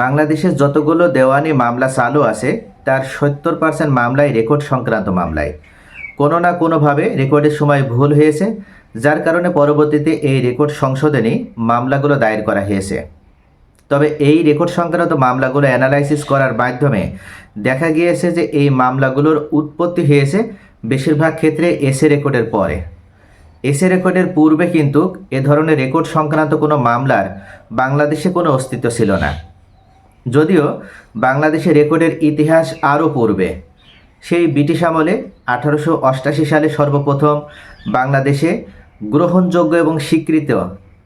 বাংলাদেশে যতগুলো দেওয়ানি মামলা চালু আছে, তার সত্তর পার্সেন্ট মামলাই রেকর্ড সংক্রান্ত মামলায়। কোনো না কোনোভাবে রেকর্ডের সময় ভুল হয়েছে, যার কারণে পরবর্তীতে এই রেকর্ড সংশোধনী মামলাগুলো দায়ের করা হয়েছে। তবে এই রেকর্ড সংক্রান্ত মামলাগুলো অ্যানালাইসিস করার মাধ্যমে দেখা গিয়েছে যে এই মামলাগুলোর উৎপত্তি হয়েছে বেশিরভাগ ক্ষেত্রে এসএ রেকর্ডের পরে। এসএ রেকর্ডের পূর্বে কিন্তু এ ধরনের রেকর্ড সংক্রান্ত কোনো মামলার বাংলাদেশে কোনো অস্তিত্ব ছিল না। যদিও বাংলাদেশে রেকর্ডের ইতিহাস আরও পূর্বে সেই ব্রিটিশ আমলে আঠারোশো অষ্টাশি সালে সর্বপ্রথম বাংলাদেশে গ্রহণযোগ্য এবং স্বীকৃত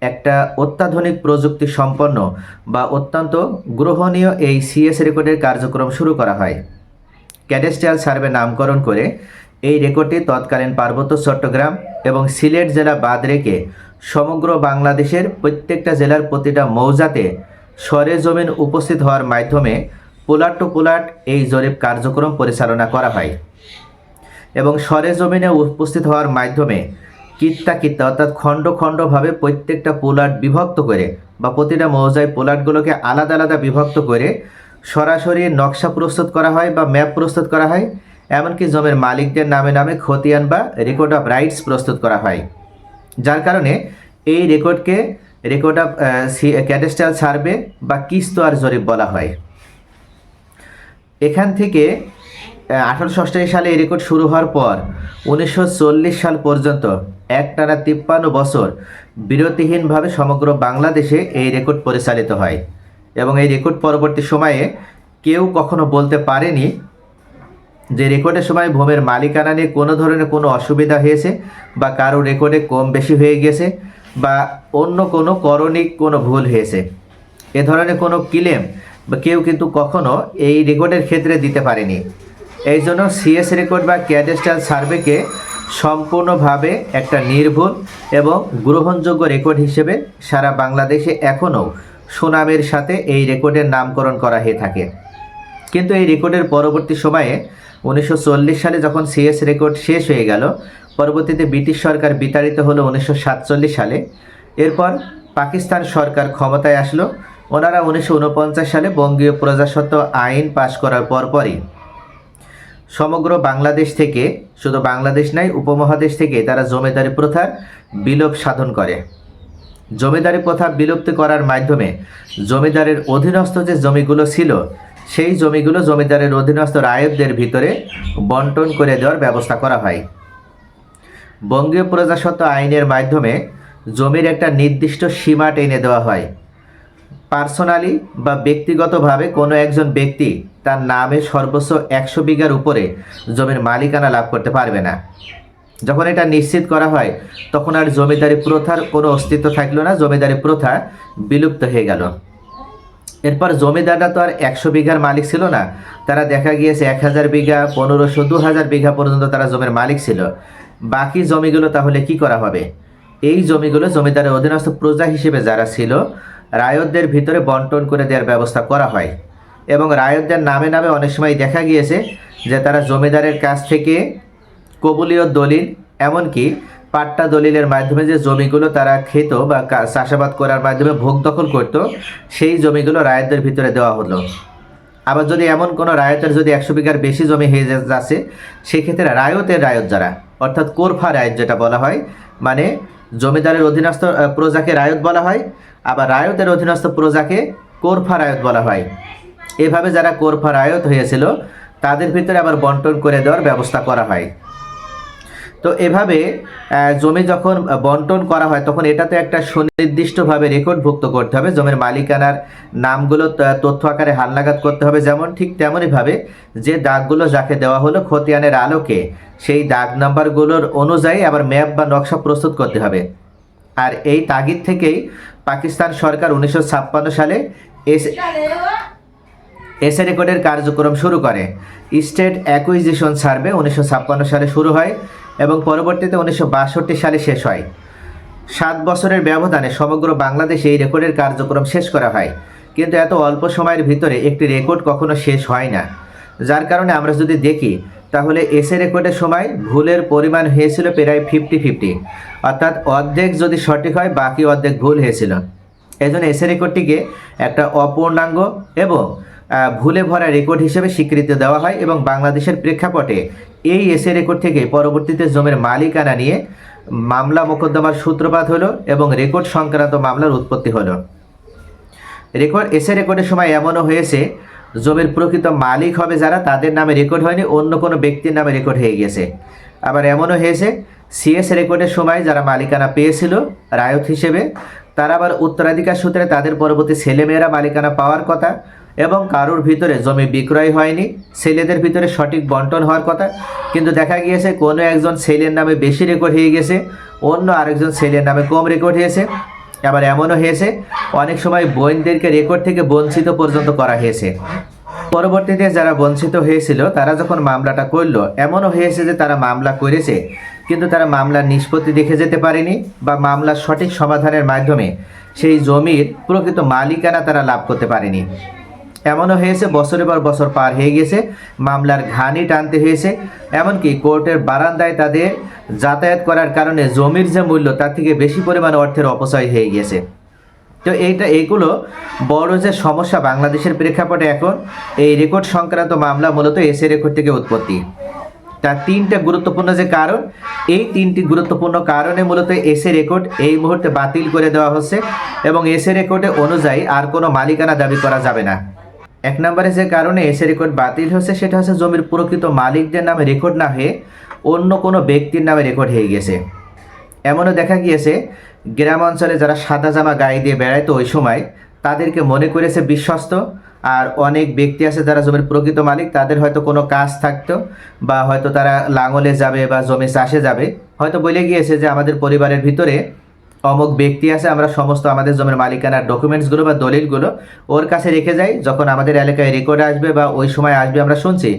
একটা অত্যাধুনিক প্রযুক্তি সম্পন্ন বা অত্যন্ত গ্রহণীয় এই সিএস রেকর্ডের কার্যক্রম শুরু করা হয়। ক্যাডেস্ট্রিয়াল সার্ভে নামকরণ করে এই রেকর্ডটি তৎকালীন পার্বত্য চট্টগ্রাম এবং সিলেট জেলা বাদ রেখে সমগ্র বাংলাদেশের প্রত্যেকটা জেলার প্রতিটা মৌজাতে সরেজমিন উপস্থিত হওয়ার মাধ্যমে পোলাট টু পোলাট এই জরিপ কার্যক্রম পরিচালনা করা হয় এবং সরেজমিনে উপস্থিত হওয়ার মাধ্যমে কিত্তা কিত্তা অর্থাৎ খণ্ড খণ্ডভাবে প্রত্যেকটা পোলাট বিভক্ত করে বা প্রতিটা মৌজায় পোলাটগুলোকে আলাদা আলাদা বিভক্ত করে সরাসরি নকশা প্রস্তুত করা হয় বা ম্যাপ প্রস্তুত করা হয়। এমনকি জমির মালিকদের নামে নামে খতিয়ান বা রেকর্ড অফ রাইটস প্রস্তুত করা হয়। যার কারণে এই রেকর্ডকে রেকর্ড অফ ক্যাডেস্ট্রাল সার্ভে বা কিস্তোয়ার জরিপ বলা হয়। এখান থেকে আঠারোশো অষ্টাশি সালে এই রেকর্ড শুরু হওয়ার পর, উনিশশো চল্লিশ সাল পর্যন্ত একটানা তিপ্পান্ন বছর বিরতিহীনভাবে সমগ্র বাংলাদেশে এই রেকর্ড পরিচালিত হয়। এবং এই রেকর্ড পরবর্তী সময়ে কেউ কখনো বলতে পারেনি যে রেকর্ডের সময় ভূমির মালিকানা নিয়ে কোনো ধরনের কোনো অসুবিধা হয়েছে বা কারও রেকর্ডে কম বেশি হয়ে গেছে। বা অন্য কোনো করণিক কোনো ভুল হয়েছে। এ ধরনের কোনো ক্লেম বা কেউ কিন্তু কখনো এই রেকর্ডের ক্ষেত্রে দিতে পারেনি। এই জন্য সিএস রেকর্ড বা ক্যাডেস্ট্রাল সার্ভেকে সম্পূর্ণভাবে একটা নির্ভুল এবং গ্রহণযোগ্য রেকর্ড হিসেবে সারা বাংলাদেশে এখনও সুনামের সাথে এই রেকর্ডের নামকরণ করা হয়ে থাকে। কিন্তু এই রেকর্ডের পরবর্তী সময়ে উনিশশো চল্লিশ সালে যখন সিএস রেকর্ড শেষ হয়ে গেল পরবর্তীতে ব্রিটিশ সরকার বিতাড়িত হলো উনিশশো সাতচল্লিশ সালে। এরপর পাকিস্তান সরকার ক্ষমতায় আসলো। ওনারা উনিশশো ঊনপঞ্চাশ সালে বঙ্গীয় প্রজাস্বত্ব আইন পাশ করার পরপরই সমগ্র বাংলাদেশ থেকে, শুধু বাংলাদেশ নয় উপমহাদেশ থেকে তারা জমিদারি প্রথার বিলোপ সাধন করে। জমিদারি প্রথা বিলুপ্তি করার মাধ্যমে জমিদারের অধীনস্থ যে জমিগুলো ছিল, সেই জমিগুলো জমিদারের অধীনস্থ রায়তদের ভিতরে বন্টন করে দেওয়ার ব্যবস্থা করা হয়। বঙ্গীয় প্রজাস্বত্ব আইনের মাধ্যমে জমির একটা নির্দিষ্ট সীমা টেনে দেওয়া হয়। পার্সোনালি বা ব্যক্তিগতভাবে কোনো একজন ব্যক্তি তার নামে সর্বোচ্চ একশো বিঘার উপরে জমির মালিকানা লাভ করতে পারবে না। যখন এটা নিশ্চিত করা হয়, তখন আর জমিদারি প্রথার কোনো অস্তিত্ব থাকল না, জমিদারি প্রথা বিলুপ্ত হয়ে গেল। এরপর জমিদাররা তো আর একশো বিঘার মালিক ছিল না, তারা দেখা গিয়েছে এক হাজার বিঘা, পনেরোশো, দু হাজার বিঘা পর্যন্ত তারা জমির মালিক ছিল। বাকি জমিগুলো তাহলে কি করা হবে? এই জমিগুলো জমিদারের অধীনস্থ প্রজা হিসেবে যারা ছিল, রায়তদের ভিতরে বন্টন করে দেওয়ার ব্যবস্থা করা হয়। এবং রায়তদের নামে নামে অনেক সময় দেখা গিয়েছে যে তারা জমিদারের কাছ থেকে কবুলীয় দলিল, এমনকি পাট্টা দলিলের মাধ্যমে যে জমিগুলো তারা খেত বা চাষাবাদ করার মাধ্যমে ভোগ দখল করত, সেই জমিগুলো রায়তদের ভিতরে দেওয়া হলো। আবার যদি এমন কোনো রায়তের যদি একশো বিঘার বেশি জমি হয়ে যাচ্ছে, সেক্ষেত্রে রায়তের রায়ত যারা অর্থাৎ কোরফা রায়ত যেটা বলা হয় মানে জমিদারের অধীনস্থ প্রজাকে রায়ত বলা হয়, আবার রায়তের অধীনস্থ প্রজাকে কোরফা রায়ত বলা হয়। এভাবে যারা কোরফা রায়ত হয়েছিল, তাদের ভিতরে আবার বন্টন করে দেওয়ার ব্যবস্থা করা হয়। তো এভাবে জমি যখন বন্টন করা হয়, তখন এটাতে একটা সুনির্দিষ্টভাবে রেকর্ডভুক্ত করতে হবে। জমির মালিকানার নামগুলো তথ্য আকারে হালনাগাদ করতে হবে। যেমন, ঠিক তেমনইভাবে যে দাগগুলো যাকে দেওয়া হলো খতিয়ানের আলোকে, সেই দাগ নাম্বারগুলোর অনুযায়ী আবার ম্যাপ বা নকশা প্রস্তুত করতে হবে। আর এই তাগিদ থেকেই পাকিস্তান সরকার উনিশশো ছাপ্পান্ন সালে এস এসএ রেকর্ডের কার্যক্রম শুরু করে। স্টেট অ্যাকুইজিশন সার্ভে উনিশশো সালে শুরু হয় এবং পরবর্তীতে উনিশশো বাষট্টি সালে শেষ হয়। সাত বছরের ব্যবধানে সমগ্র বাংলাদেশে এই রেকর্ডের কার্যক্রম শেষ করা হয়। কিন্তু এত অল্প সময়ের ভিতরে একটি রেকর্ড কখনো শেষ হয় না। যার কারণে আমরা যদি দেখি, তাহলে এসএ রেকর্ডের সময় ভুলের পরিমাণ হয়েছিল প্রায় ফিফটি ফিফটি। অর্থাৎ অর্ধেক যদি সঠিক হয়, বাকি অর্ধেক ভুল হয়েছিল। এই জন্য এসে রেকর্ডটিকে একটা অপূর্ণাঙ্গ এবং ভুলে ভরা রেকর্ড হিসেবে স্বীকৃতি দেওয়া হয় এবং বাংলাদেশের প্রেক্ষাপটে এই এসে রেকর্ড থেকে পরবর্তীতে জমির মালিকানা নিয়ে মামলা মোকদ্দমার সূত্রপাত হলো এবং রেকর্ড সংক্রান্ত মামলার উৎপত্তি হলো। রেকর্ড এসে রেকর্ডের সময় এমনও হয়েছে, জমির প্রকৃত মালিক হবে যারা, তাদের নামে রেকর্ড হয়নি, অন্য কোনো ব্যক্তির নামে রেকর্ড হয়ে গেছে আবার এমনও হয়েছে সিএস রেকর্ডের সময় যারা মালিকানা পেয়েছিল, রায়ত হিসেবে, তারা আবার উত্তরাধিকার সূত্রে তাদের পরবর্তী ছেলেমেয়েরা মালিকানা পাওয়ার কথা এবং কারোর ভিতরে জমি বিক্রয় হয়নি, ছেলেদের ভিতরে সঠিক বন্টন হওয়ার কথা। কিন্তু দেখা গিয়েছে, কোনো একজন ছেলের নামে বেশি রেকর্ড হয়ে গেছে, অন্য আরেকজন ছেলের নামে কম রেকর্ড হয়েছে। আবার এমনও হয়েছে, অনেক সময় বোনদেরকে রেকর্ড থেকে বঞ্চিত পর্যন্ত করা হয়েছে। পরবর্তীতে যারা বঞ্চিত হয়েছিল, তারা যখন মামলাটা করল, এমনও হয়েছে যে তারা মামলা করেছে, কিন্তু তারা মামলার নিষ্পত্তি দেখে যেতে পারেনি বা মামলার সঠিক সমাধানের মাধ্যমে সেই জমির প্রকৃত মালিকানা তারা লাভ করতে পারেনি। এমনও হয়েছে, বছরের পর বছর পার হয়ে গেছে, মামলার ঘানি টানতে হয়েছে। এমনকি কোর্টের বারান্দায় তাদের যাতায়াত করার কারণে জমির যে মূল্য, তার থেকে বেশি পরিমাণ অর্থের অপচয় হয়ে গেছে। তো এইটা এইগুলো বড় যে সমস্যা বাংলাদেশের প্রেক্ষাপটে এখন, এই রেকর্ড সংক্রান্ত মামলা মূলত এসে রেকর্ড থেকে উৎপত্তি। তার তিনটা গুরুত্বপূর্ণ যে কারণ, এই তিনটি গুরুত্বপূর্ণ কারণে মূলত এসে রেকর্ড এই মুহূর্তে বাতিল করে দেওয়া হচ্ছে এবং এসে রেকর্ডে অনুযায়ী আর কোনো মালিকানা দাবি করা যাবে না। এক নম্বরে যে কারণে এসে রেকর্ড বাতিল হচ্ছে সেটা হচ্ছে জমির প্রকৃত মালিকদের নামে রেকর্ড না হয়ে অন্য কোনো ব্যক্তির নামে রেকর্ড হয়ে গেছে। এমনও দেখা গিয়েছে, গ্রাম অঞ্চলে যারা সাদা জামা গায়ে দিয়ে বেড়াইতো ওই সময়, তাদেরকে মনে করেছে বিশ্বস্ত, আর অনেক ব্যক্তি আছে যারা জমির প্রকৃত মালিক, তাদের হয়তো কোনো কাজ থাকতো বা হয়তো তারা লাঙলে যাবে বা জমি চাষে যাবে। হয়তো বলে গিয়েছে যে আমাদের পরিবারের ভিতরে অমুক ব্যক্তি আছে, আমরা সমস্ত আমাদের জমির মালিকানার ডকুমেন্টসগুলো বা দলিলগুলো ওর কাছে রেখে যাই, যখন আমাদের এলাকায় রেকর্ড আসবে বা ওই সময় আসবে আমরা শুনছি,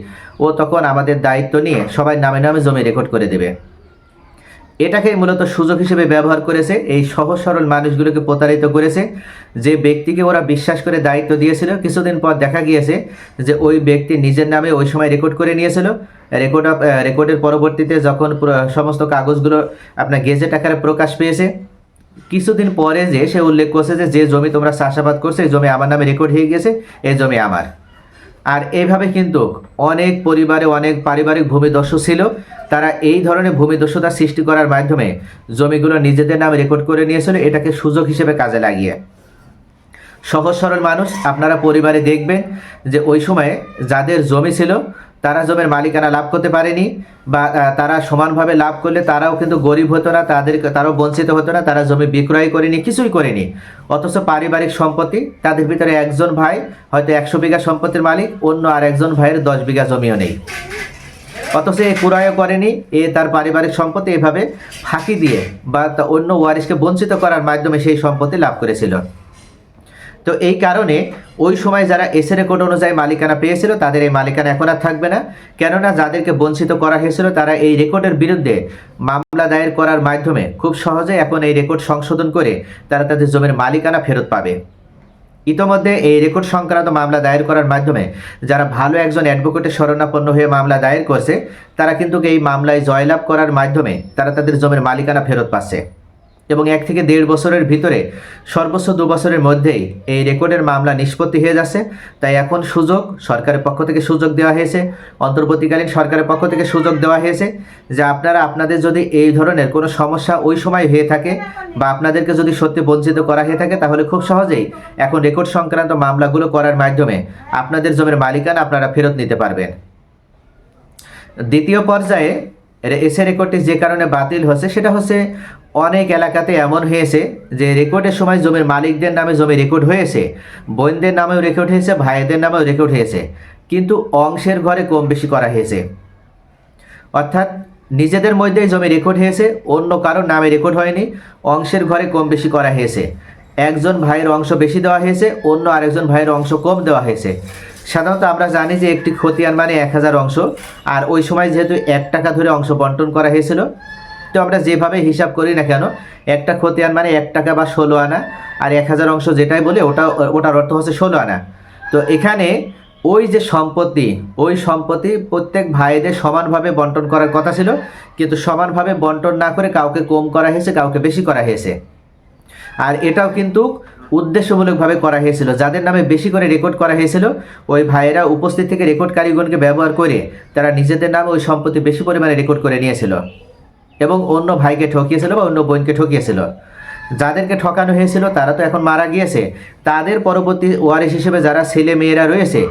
ও তখন আমাদের দায়িত্ব নিয়ে সবাই নামে নামে জমি রেকর্ড করে দেবে। এটাকে মূলত সুযোগ হিসেবে ব্যবহার করেছে, এই সহজ সরল মানুষগুলোকে প্রতারিত করেছে, যে ব্যক্তিকে ওরা বিশ্বাস করে দায়িত্ব দিয়েছিল। কিছুদিন পর দেখা গিয়েছে যে ওই ব্যক্তি নিজের নামে ওই সময় রেকর্ড করে নিয়েছিল। রেকর্ড রেকর্ডের পরবর্তীতে যখন সমস্ত কাগজগুলো আপনার গেজেট আকারে প্রকাশ পেয়েছে কিছুদিন পরে যে সে উল্লেখ করছে যে যে জমি তোমরা চাষাবাদ করছ, এই জমি আমার নামে রেকর্ড হয়ে গেছে এই জমি আমার। আর এইভাবে কিন্তু অনেক পরিবারে অনেক পারিবারিক ভূমিদস্যু ছিল, তারা এই ধরনের ভূমিদস্যুতা সৃষ্টি করার মাধ্যমে জমিগুলো নিজেদের নামে রেকর্ড করে নিয়েছিল, এটাকে সুযোগ হিসেবে কাজে লাগিয়ে। সহজ সরল মানুষ, আপনারা পরিবারে দেখবেন যে ওই সময়ে যাদের জমি ছিল তারা জমির মালিকানা লাভ করতে পারেনি বা তারা সমানভাবে লাভ করলে তারাও কিন্তু গরিব হতো না, তাদের তারাও বঞ্চিত হতো না, তারা জমি বিক্রয় করেনি, কিছুই করেনি। অথচ পারিবারিক সম্পত্তি, তাদের ভিতরে একজন ভাই হয়তো একশো বিঘা সম্পত্তির মালিক, অন্য আর একজন ভাইয়ের দশ বিঘা জমিও নেই। অথচ এ কুরায়ও করেনি, এ তার পারিবারিক সম্পত্তি এভাবে ফাঁকি দিয়ে বা অন্য ওয়ারিশকে বঞ্চিত করার মাধ্যমে সেই সম্পত্তি লাভ করেছিল। তো এই কারণে ওই সময় যারা এসে রেকর্ড অনুযায়ী মালিকানা পেয়েছিল, তাদের এই মালিকানা এখন আর থাকবে না। কেননা যাদেরকে বঞ্চিত করা হয়েছিল, তারা এই রেকর্ডের বিরুদ্ধে মামলা দায়ের করার মাধ্যমে খুব সহজে এখন এই রেকর্ড সংশোধন করে তারা তাদের জমির মালিকানা ফেরত পাবে। ইতোমধ্যে এই রেকর্ড সংক্রান্ত মামলা দায়ের করার মাধ্যমে যারা ভালো একজন অ্যাডভোকেটের শরণাপন্ন হয়ে মামলা দায়ের করছে, তারা কিন্তু এই মামলায় জয়লাভ করার মাধ্যমে তারা তাদের জমির মালিকানা ফেরত পাচ্ছে। এবং এক থেকে দেড় বছরের ভিতরে, সর্বোচ্চ দু বছরের মধ্যেই এই রেকর্ডের মামলা নিষ্পত্তি হয়ে যাচ্ছে। তাই এখন সুযোগ সরকারের পক্ষ থেকে সুযোগ দেওয়া হয়েছে। অন্তর্বর্তীকালীন সরকারের পক্ষ থেকে সুযোগ দেওয়া হয়েছে যে আপনারা, আপনাদের যদি এই ধরনের কোনো সমস্যা ওই সময় হয়ে থাকে বা আপনাদেরকে যদি সত্যি বঞ্চিত করা হয়ে থাকে, তাহলে খুব সহজেই এখন রেকর্ড সংক্রান্ত মামলাগুলো করার মাধ্যমে আপনাদের জমির মালিকানা আপনারা ফেরত নিতে পারবেন। দ্বিতীয় পর্যায়ে এসে রেকর্ডটি যে কারণে বাতিল হচ্ছে, সেটা হচ্ছে অনেক এলাকাতে এমন হয়েছে যে রেকর্ডের সময় জমির মালিকদের নামে জমি রেকর্ড হয়েছে, বোনদের নামেও রেকর্ড হয়েছে, ভাইদের নামেও রেকর্ড হয়েছে, কিন্তু অংশের ঘরে কম বেশি করা হয়েছে। অর্থাৎ নিজেদের মধ্যেই জমি রেকর্ড হয়েছে, অন্য কারোর নামে রেকর্ড হয়নি, অংশের ঘরে কম বেশি করা হয়েছে। একজন ভাইয়ের অংশ বেশি দেওয়া হয়েছে, অন্য আরেকজন ভাইয়ের অংশ কম দেওয়া হয়েছে। সাধারণত আমরা জানি যে একটি খতিয়ান মানে এক হাজার অংশ, আর ওই সময় যেহেতু এক টাকা ধরে অংশ বন্টন করা হয়েছিল, তো আমরা যেভাবে হিসাব করি না কেন, একটা খতিয়ান মানে এক টাকা বা ষোলো আনা, আর এক হাজার অংশ যেটাই বলে, ওটা, ওটার অর্থ হচ্ছে ষোলো আনা। তো এখানে ওই যে সম্পত্তি, ওই সম্পত্তি প্রত্যেক ভাইদের সমানভাবে বন্টন করার কথা ছিল, কিন্তু সমানভাবে বন্টন না করে কাউকে কম করা হয়েছে, কাউকে বেশি করা হয়েছে। আর এটাও কিন্তু উদ্দেশ্যমূলকভাবে করা হয়েছিল। যাদের নামে বেশি করে রেকর্ড করা হয়েছিল, ওই ভাইয়েরা উপস্থিত থেকে রেকর্ড কারিগণকে ব্যবহার করে তারা নিজেদের নামে ওই সম্পত্তি বেশি পরিমাণে রেকর্ড করে নিয়েছিল এবং অন্য ভাইকে ঠকিয়েছিল বা অন্য বোনকে ঠকিয়েছিল। যাদেরকে ঠকানো হয়েছিল তারা তো এখন মারা গিয়েছে। তাদের পরবর্তী ওয়ারিশ হিসেবে যারা ছেলে মেয়েরা রয়েছে,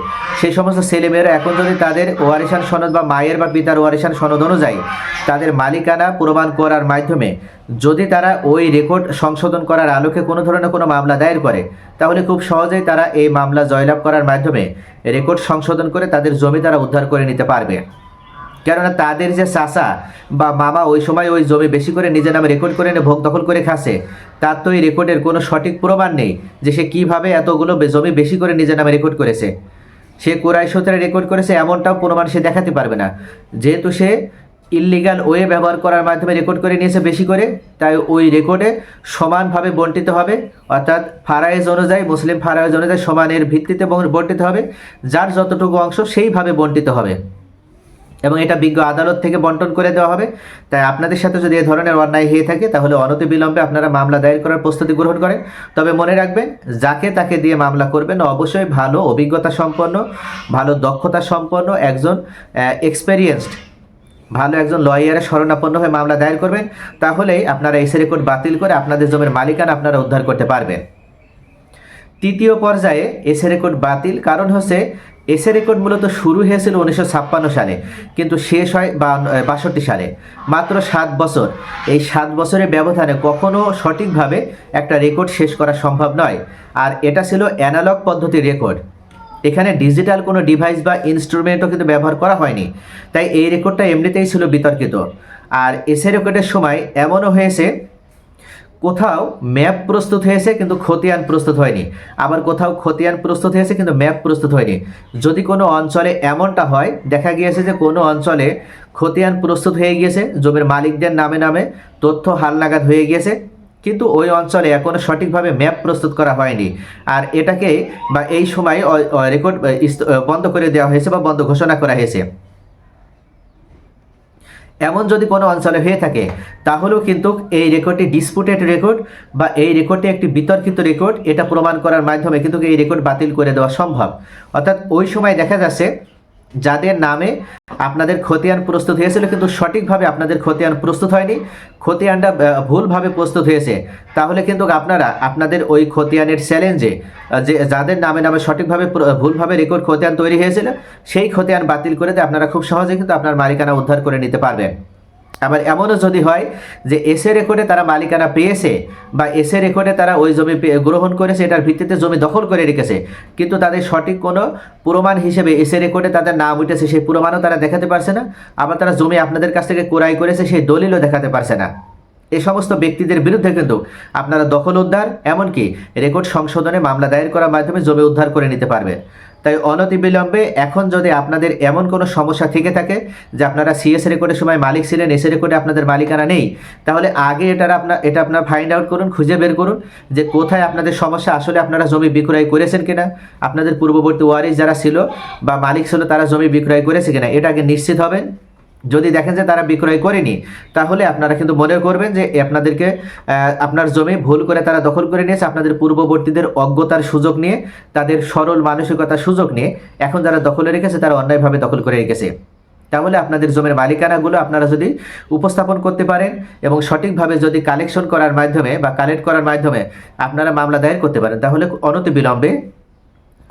সেই সমস্ত ছেলে মেয়েরা এখন যদি তাদের ওয়ারিশান সনদ বা মায়ের বা পিতার ওয়ারিশান সনদ অনুযায়ী তাদের মালিকানা প্রমাণ করার মাধ্যমে যদি তারা ওই রেকর্ড সংশোধন করার আলোকে কোনো ধরনের কোনো মামলা দায়ের করে, তাহলে খুব সহজেই তারা এই মামলা জয়লাভ করার মাধ্যমে রেকর্ড সংশোধন করে তাদের জমি তারা উদ্ধার করে নিতে পারবে। কেননা তাদের যে চাচা বা মামা ওই সময় ওই জমি বেশি করে নিজের নামে রেকর্ড করে এনে ভোগ দখল করে খাসে তার তো এই রেকর্ডের কোনো সঠিক প্রমাণ নেই যে সে কীভাবে এতগুলো জমি বেশি করে নিজের নামে রেকর্ড করেছে। সে কোরাই সূত্রে রেকর্ড করেছে, এমনটাও প্রমাণ সে দেখাতে পারবে না। যেহেতু সে ইললিগাল ওয়ে ব্যবহার করার মাধ্যমে রেকর্ড করে নিয়েছে বেশি করে, তাই ওই রেকর্ডে সমানভাবে বন্টিত হবে, অর্থাৎ ফারায়েজ অনুযায়ী, মুসলিম ফারায়েজ অনুযায়ী সমানের ভিত্তিতে বন- বন্টিত হবে, যার যতটুকু অংশ সেইভাবে বন্টিত হবে। এবং এটা বিজ্ঞ আদালত থেকে বন্টন করে দেওয়া হবে। তাই আপনাদের সাথে যদি এ ধরনের অন্যায় হয়ে থাকে, তাহলে অনতিবিলম্বে আপনারা মামলা দায়ের করার প্রস্তুতি গ্রহণ করেন। তবে মনে রাখবেন, যাকে তাকে দিয়ে মামলা করবেন অবশ্যই ভালো অভিজ্ঞতা সম্পন্ন, ভালো দক্ষতা সম্পন্ন একজন এক্সপেরিয়েন্সড ভালো একজন লয়ারের শরণাপন্ন হয়ে মামলা দায়ের করবেন। তাহলেই আপনারা এসে রেকর্ড বাতিল করে আপনাদের জমির মালিকানা আপনারা উদ্ধার করতে পারবেন। তৃতীয় পর্যায়ে এসে রেকর্ড বাতিল, কারণ হচ্ছে এসে রেকর্ড মূলত শুরু হয়েছিল উনিশশো ছাপ্পান্ন সালে, কিন্তু শেষ হয় বাষট্টি সালে। মাত্র সাত বছর। এই সাত বছরের ব্যবধানে কখনো সঠিকভাবে একটা রেকর্ড শেষ করা সম্ভব নয়। আর এটা ছিল অ্যানালগ পদ্ধতির রেকর্ড এখানে ডিজিটাল কোনো ডিভাইস বা ইনস্ট্রুমেন্টও কিন্তু ব্যবহার করা হয়নি। তাই এই রেকর্ডটা এমনিতেই ছিল বিতর্কিত। আর এসে রেকর্ডের সময় এমনও হয়েছে কোথাও ম্যাপ প্রস্তুত হয়েছে, কিন্তু খতিয়ান প্রস্তুত হয়নি। আবার কোথাও খতিয়ান প্রস্তুত হয়েছে, কিন্তু ম্যাপ প্রস্তুত হয়নি। যদি কোনো অঞ্চলে এমনটা হয়, দেখা গিয়েছে যে কোনো অঞ্চলে খতিয়ান প্রস্তুত হয়ে গিয়েছে, জমির মালিকদের নামে নামে তথ্য হালনাগাদ হয়ে গিয়েছে, কিন্তু ওই অঞ্চলে এখনও সঠিকভাবে ম্যাপ প্রস্তুত করা হয়নি। আর এটাকে বা এই সময় রেকর্ড বন্ধ করে দেওয়া হয়েছে বা বন্ধ ঘোষণা করা হয়েছে। এমন যদি কোনো অঞ্চলে হয়ে থাকে, তাহলেও কিন্তু এই রেকর্ডটি ডিসপুটেড রেকর্ড বা এই রেকর্ডটি একটি বিতর্কিত রেকর্ড এটা প্রমাণ করার মাধ্যমে কিন্তু এই রেকর্ড বাতিল করে দেওয়া সম্ভব। অর্থাৎ ওই সময় দেখা যাচ্ছে যাদের নামে আপনাদের খতিয়ান প্রস্তুত হয়েছিল, কিন্তু সঠিকভাবে আপনাদের খতিয়ান প্রস্তুত হয়নি, খতিয়ানটা ভুলভাবে প্রস্তুত হয়েছে, তাহলে কিন্তু আপনারা, আপনাদের ওই খতিয়ানের চ্যালেঞ্জে যে, যাদের নামে নামে সঠিকভাবে ভুলভাবে রেকর্ড খতিয়ান তৈরি হয়েছিল, সেই খতিয়ান বাতিল করে দিয়ে আপনারা খুব সহজে কিন্তু আপনার মালিকানা উদ্ধার করে নিতে পারবেন। আবার এমনও যদি হয় যে এসে রেকর্ডে তারা মালিকানা পেয়েছে বা এসে রেকর্ডে তারা ওই জমি গ্রহণ করেছে, এটার ভিত্তিতে জমি দখল করে রেখেছে, কিন্তু তাদের সঠিক কোনো প্রমাণ হিসেবে এসে রেকর্ডে তাদের নাম উঠেছে, সেই প্রমাণও তারা দেখাতে পারছে না। আবার তারা জমি আপনাদের কাছ থেকে ক্রয় করেছে, সেই দলিলও দেখাতে পারছে না। এই সমস্ত ব্যক্তিদের বিরুদ্ধে কিন্তু আপনারা দখল উদ্ধার, এমনকি রেকর্ড সংশোধনে মামলা দায়ের করার মাধ্যমে জমি উদ্ধার করে নিতে পারবেন তাই অনতিবিলম্বে এখন যদি আপনাদের এমন কোনো সমস্যা থেকে থাকে যে আপনারা সিএস রেকর্ডের সময় মালিক ছিলেন এসে রেকর্ডে আপনাদের মালিকানা নেই, তাহলে আগে এটার আপনার এটা আপনার ফাইন্ড আউট করুন, খুঁজে বের করুন যে কোথায় আপনাদের সমস্যা, আসলে আপনারা জমি বিক্রয় করেছেন কিনা, আপনাদের পূর্ববর্তী ওয়ারিশ যারা ছিল বা মালিক ছিল তারা জমি বিক্রয় করেছে কিনা, এটা আগে নিশ্চিত হবেন। যদি দেখেন যে তারা বিক্রয় করেনি, তাহলে আপনারা কিন্তু মনে করবেন যে আপনাদেরকে আপনার জমি ভুল করে তারা দখল করে নিয়েছে, আপনাদের পূর্ববর্তীদের অজ্ঞতার সুযোগ নিয়ে, তাদের সরল মানসিকতার সুযোগ নিয়ে এখন যারা দখলে রেখেছে, তারা অন্যায়ভাবে দখল করে রেখেছে। তাহলে আপনাদের জমির মালিকানাগুলো আপনারা যদি উপস্থাপন করতে পারেন এবং সঠিকভাবে যদি কালেকশন করার মাধ্যমে বা কালেক্ট করার মাধ্যমে আপনারা মামলা দায়ের করতে পারেন, তাহলে অনতি বিলম্বে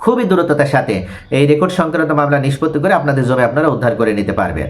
খুবই দ্রুততার সাথে এই রেকর্ড সংক্রান্ত মামলা নিষ্পত্তি করে আপনাদের জমি আপনারা উদ্ধার করে নিতে পারবেন।